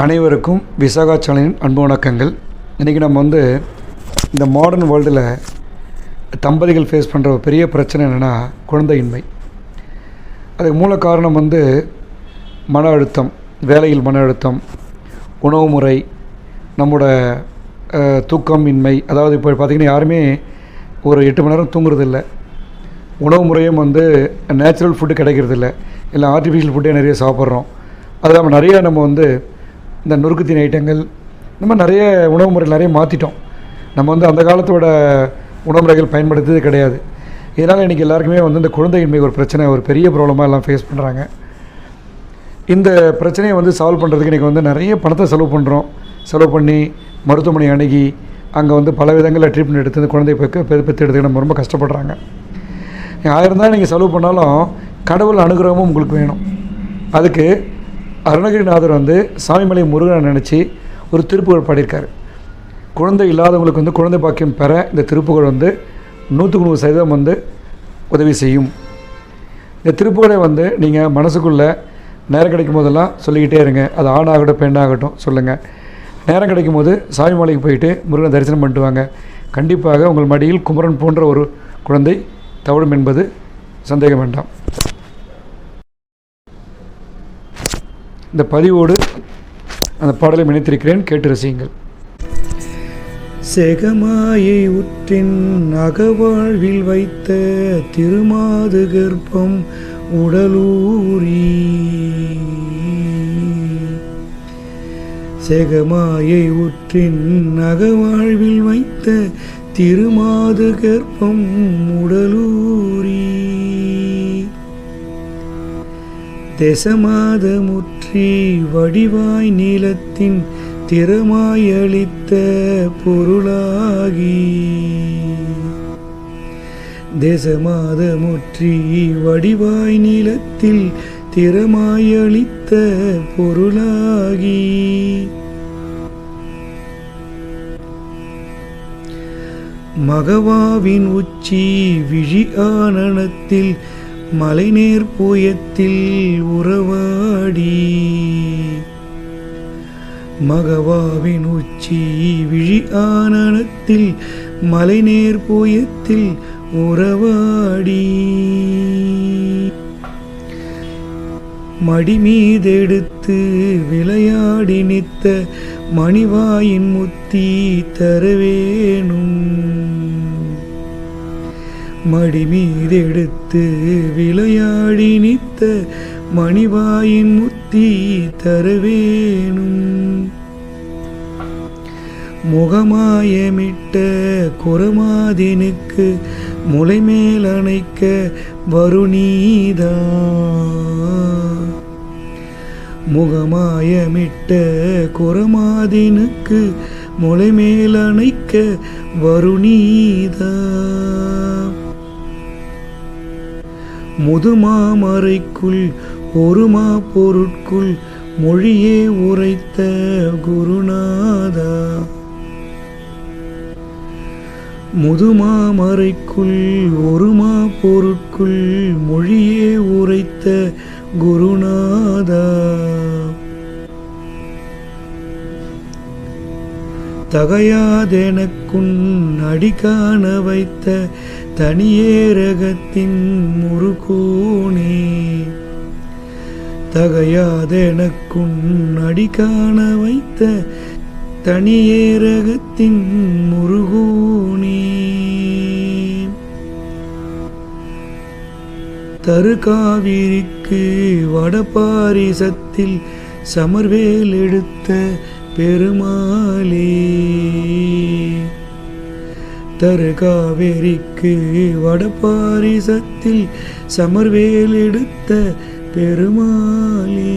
அனைவருக்கும் விசாகா சேனலின் அன்பு வணக்கங்கள். இன்றைக்கி நம்ம வந்து இந்த மாடர்ன் வேர்ல்டில் தம்பதிகள் ஃபேஸ் பண்ணுற ஒரு பெரிய பிரச்சனை என்னென்னா குழந்தையின்மை. அதுக்கு மூல காரணம் வந்து மன அழுத்தம் வேலையில் மன அழுத்தம் உணவு முறை நம்மளோட தூக்கம் தூக்கமின்மை. அதாவது இப்போ பார்த்திங்கன்னா யாருமே ஒரு எட்டு மணி நேரம் தூங்குறதில்ல. உணவு முறையும் வந்து நேச்சுரல் ஃபுட்டு கிடைக்கிறதில்ல. இல்லை ஆர்டிஃபிஷியல் ஃபுட்டே நிறைய சாப்பிட்றோம். அது இல்லாமல் நிறைய நம்ம வந்து இந்த நொறுக்குத்தீன் ஐட்டங்கள் இந்த மாதிரி நிறைய உணவு முறை நிறைய மாற்றிட்டோம் நம்ம வந்து அந்த காலத்தோட உணவு முறைகள் பயன்படுத்துறது கிடையாது. இதனால் இன்றைக்கி எல்லாருக்குமே வந்து இந்த குழந்தையின்மை ஒரு பிரச்சனை ஒரு பெரிய ப்ராப்ளமாக எல்லாம் ஃபேஸ் பண்ணுறாங்க இந்த பிரச்சனையை வந்து சால்வ் பண்ணுறதுக்கு இன்றைக்கி வந்து நிறைய பணத்தை செலவு பண்ணுறோம் செலவு பண்ணி மருத்துவமனை அணுகி அங்கே வந்து பல விதங்களில் ட்ரீட்மெண்ட் எடுத்து இந்த குழந்தை பெற்று எடுத்துக்க நம்ம ரொம்ப கஷ்டப்படுறாங்க. ஆயிரம் தான் நீங்கள் செலவு பண்ணாலும் கடவுள் அனுகிரகமும் உங்களுக்கு வேணும். அதுக்கு அருணகிரிநாதர் வந்து சாமிமலை முருகனை நினச்சி ஒரு திருப்புகழ் பாடியிருக்கார். குழந்தை இல்லாதவங்களுக்கு வந்து குழந்தை பாக்கியம் பெற இந்த திருப்புகழ் வந்து நூற்றுக்கு நூறு சதவீதம் வந்து உதவி செய்யும். இந்த திருப்புகழை வந்து நீங்கள் மனசுக்குள்ளே நேரம் கிடைக்கும் போதெல்லாம் சொல்லிக்கிட்டே இருங்க. அது ஆணாகட்டும் பெண்ணாகட்டும் சொல்லுங்கள் நேரம் கிடைக்கும் போது சாமிமலைக்கு போயிட்டு முருகனை தரிசனம் பண்ணிட்டு வாங்க. கண்டிப்பாக உங்கள் மடியில் குமரன் போன்ற ஒரு குழந்தை தவழும் என்பது சந்தேகம் வேண்டாம். இந்த பதிவோடு அந்த பாடலை இணைத்திருக்கிறேன். கேட்டு ரசியுங்கள். செகமாயை உற்றின் அகவாழ்வில் வைத்த திருமாது கர்ப்பம் உடலூரி. செகமாயை உற்றின் அகவாழ்வில் வைத்த திருமாது கர்ப்பம் உடலூரி. தெசமாதமுற்றி வடிவாய் நீளத்தின் திறமாயளித்த பொருளாகி. தேசமாதமுற்றி வடிவாய் நீளத்தில் திறமாயளித்த பொருளாகி. மகவாவின் உச்சி விழி ஆனனத்தில் மலைநேர் பூயத்தில் உறவாடி. மகவாவின் உச்சி விழி ஆனனத்தில் மலைநேர் பூயத்தில் உறவாடி. மடி மீதெடுத்து விளையாடி நித்த மணிவாயின் முத்தி தரவேணும். மடி மீதெடுத்து விளையாடி நித்த மணிவாயின் முத்தி தரவேணும் முகமாயமிட்ட குரமாதினுக்கு முளைமேல் அணைக்க வருணீதா முகமாயமிட்ட குரமாதினுக்கு முளைமேல் அணைக்க வருணீதா முதுமாமறைக்குள் ஒருமா பொருட்குள் மொழியே உரைத்த குருநாதா. முதுமாமறைக்குள் ஒருமா பொருட்குள் மொழியே உரைத்த குருநாதா. தகையாதெனக்குன் அடிக்காண வைத்த தனியேரகத்தின் முருகோனே தகையாதெனக்குன் அடிக்காண வைத்த தனியேரகத்தின் முருகோனே தருகாவிரிக்கு வடபாரிசத்தில் சமர்வேல் எடுத்த பெருமாளே தருகாவேரிக்கு வடபாரிசத்தில் சமர்வேல் எடுத்த பெருமாளே.